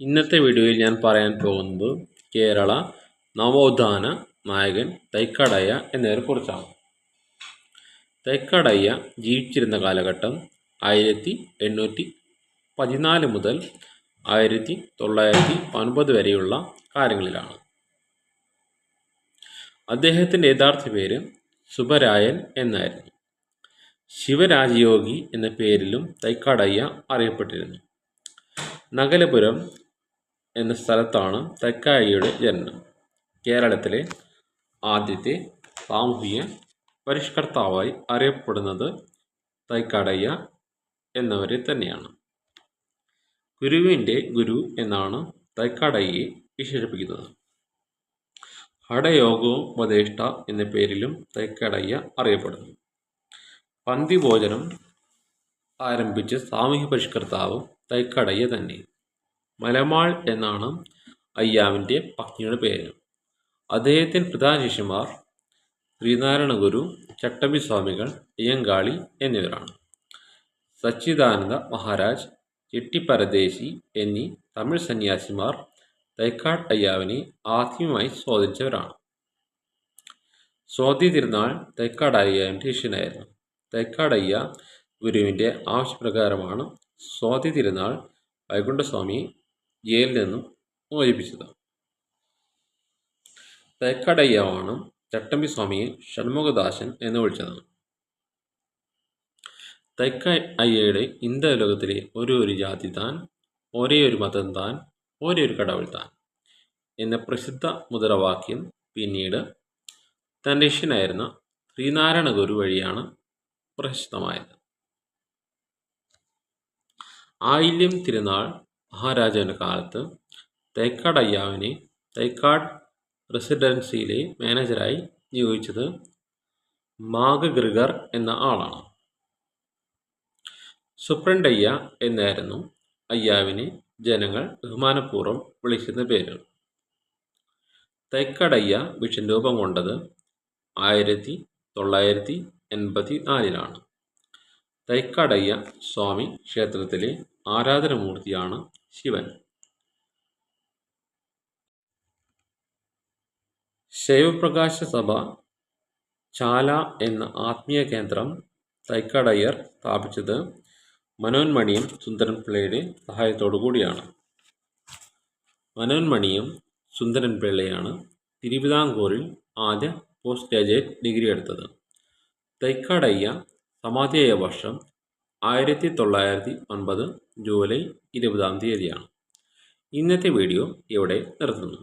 ഇന്നത്തെ വീഡിയോയിൽ ഞാൻ പറയാൻ പോകുന്നത് കേരള നവോത്ഥാന നായകൻ തൈക്കടയ്യ എന്നിവരെ കുറിച്ചാണ്. തൈക്കടയ്യ ജീവിച്ചിരുന്ന കാലഘട്ടം ആയിരത്തി എണ്ണൂറ്റി പതിനാല് മുതൽ ആയിരത്തി തൊള്ളായിരത്തി ഒൻപത് വരെയുള്ള കാര്യങ്ങളിലാണ് അദ്ദേഹത്തിന്റെ യഥാർത്ഥ പേര് സുബരായൻ എന്നായിരുന്നു. ശിവരാജയോഗി എന്ന പേരിലും തൈക്കാടയ്യ അറിയപ്പെട്ടിരുന്നു. നഗലപുരം എന്ന സ്ഥലത്താണ് തൈക്കാടയ്യയുടെ ജനനം. കേരളത്തിലെ ആദ്യത്തെ സാമൂഹിക പരിഷ്കർത്താവായി അറിയപ്പെടുന്നത് തൈക്കാടയ്യ എന്നവരെ തന്നെയാണ്. ഗുരുവിന്റെ ഗുരു എന്നാണ് തൈക്കാടയ്യെ വിശേഷിപ്പിക്കുന്നത്. ഹഠയോഗോപദേഷ്ട എന്ന പേരിലും തൈക്കാടയ്യ അറിയപ്പെടുന്നു. പന്തിഭോജനം ആരംഭിച്ച സാമൂഹ്യ പരിഷ്കർത്താവ് തൈക്കടയ്യ തന്നെ. മലമാൾ എന്നാണ് അയ്യാവിന്റെ പത്നിയുടെ പേര്. അദ്ദേഹത്തിന്റെ പ്രധാന ശിഷ്യന്മാർ ശ്രീനാരായണ ഗുരു ചട്ടമ്പി സ്വാമികൾ അയ്യങ്കാളി എന്നിവരാണ്. സച്ചിദാനന്ദ മഹാരാജ് ചെട്ടിപ്പരദേശി എന്നീ തമിഴ് സന്യാസിമാർ തൈക്കാട് അയ്യാവിനെ ആദ്യമായി സ്വാധീനിച്ചവരാണ്. സ്വാതി തിരുനാൾ തൈക്കാട് അയ്യാവിന്റെ ശിഷ്യനായിരുന്നു. തൈക്കാടയ്യ ഗുരുവിന്റെ ആവശ്യപ്രകാരമാണ് സ്വാതി തിരുനാൾ വൈകുണ്ഠസ്വാമി ജയിലിൽ നിന്നും മോചിപ്പിച്ചത്. തേക്കടയ്യാവാണ് ചട്ടമ്പി സ്വാമിയെ ഷൺമുഖദാസൻ എന്ന് വിളിച്ചത്. തെക്ക അയ്യയുടെ ഇന്ത്യ ലോകത്തിലെ ഒരേ ഒരു ജാതി താൻ ഒരേ ഒരു മതം താൻ ഒരേ ഒരു കടവൾ താൻ എന്ന പ്രസിദ്ധ മുദ്രാവാക്യം പിന്നീട് തന്റെ ശിഷ്യനായിരുന്ന ശ്രീനാരായണ ഗുരു വഴിയാണ് പ്രശസ്തമായത് ആയില്യം തിരുനാൾ മഹാരാജാവിന്റെ കാലത്ത് തേക്കാട് അയ്യാവിനെ തേക്കാട് റെസിഡൻസിയിലെ മാനേജറായി നിയോഗിച്ചത് മാഗഗ്രിഗർ എന്ന ആളാണ്. സുപ്രണ്ടയ്യ എന്നായിരുന്നു അയ്യാവിനെ ജനങ്ങൾ ബഹുമാനപൂർവം വിളിക്കുന്ന പേര്. തൈക്കടയ്യ വിഷൻ രൂപം കൊണ്ടത് ആയിരത്തി തൊള്ളായിരത്തി എൺപത്തി നാലിലാണ് തൈക്കടയ്യ സ്വാമി ക്ഷേത്രത്തിലെ ആരാധനമൂർത്തിയാണ് ശിവൻ. ശൈവപ്രകാശ സഭ ചാല എന്ന ആത്മീയ കേന്ദ്രം തൈക്കടയർ സ്ഥാപിച്ചത് മനോന്മണിയും സുന്ദരൻ പിള്ളയുടെ സഹായത്തോടു കൂടിയാണ് മനോന്മണിയും സുന്ദരൻ പിള്ളയാണ് തിരുവിതാംകൂറിൽ ആദ്യ പോസ്റ്റ് ഗ്രാജുവേറ്റ് ഡിഗ്രി എടുത്തത് തൈക്കാടയ്യ സമാധിയായ വർഷം ആയിരത്തി തൊള്ളായിരത്തി ഒൻപത് ജൂലൈ ഇരുപതാം തീയതിയാണ്. ഇന്നത്തെ വീഡിയോ ഇവിടെ നിർത്തുന്നു.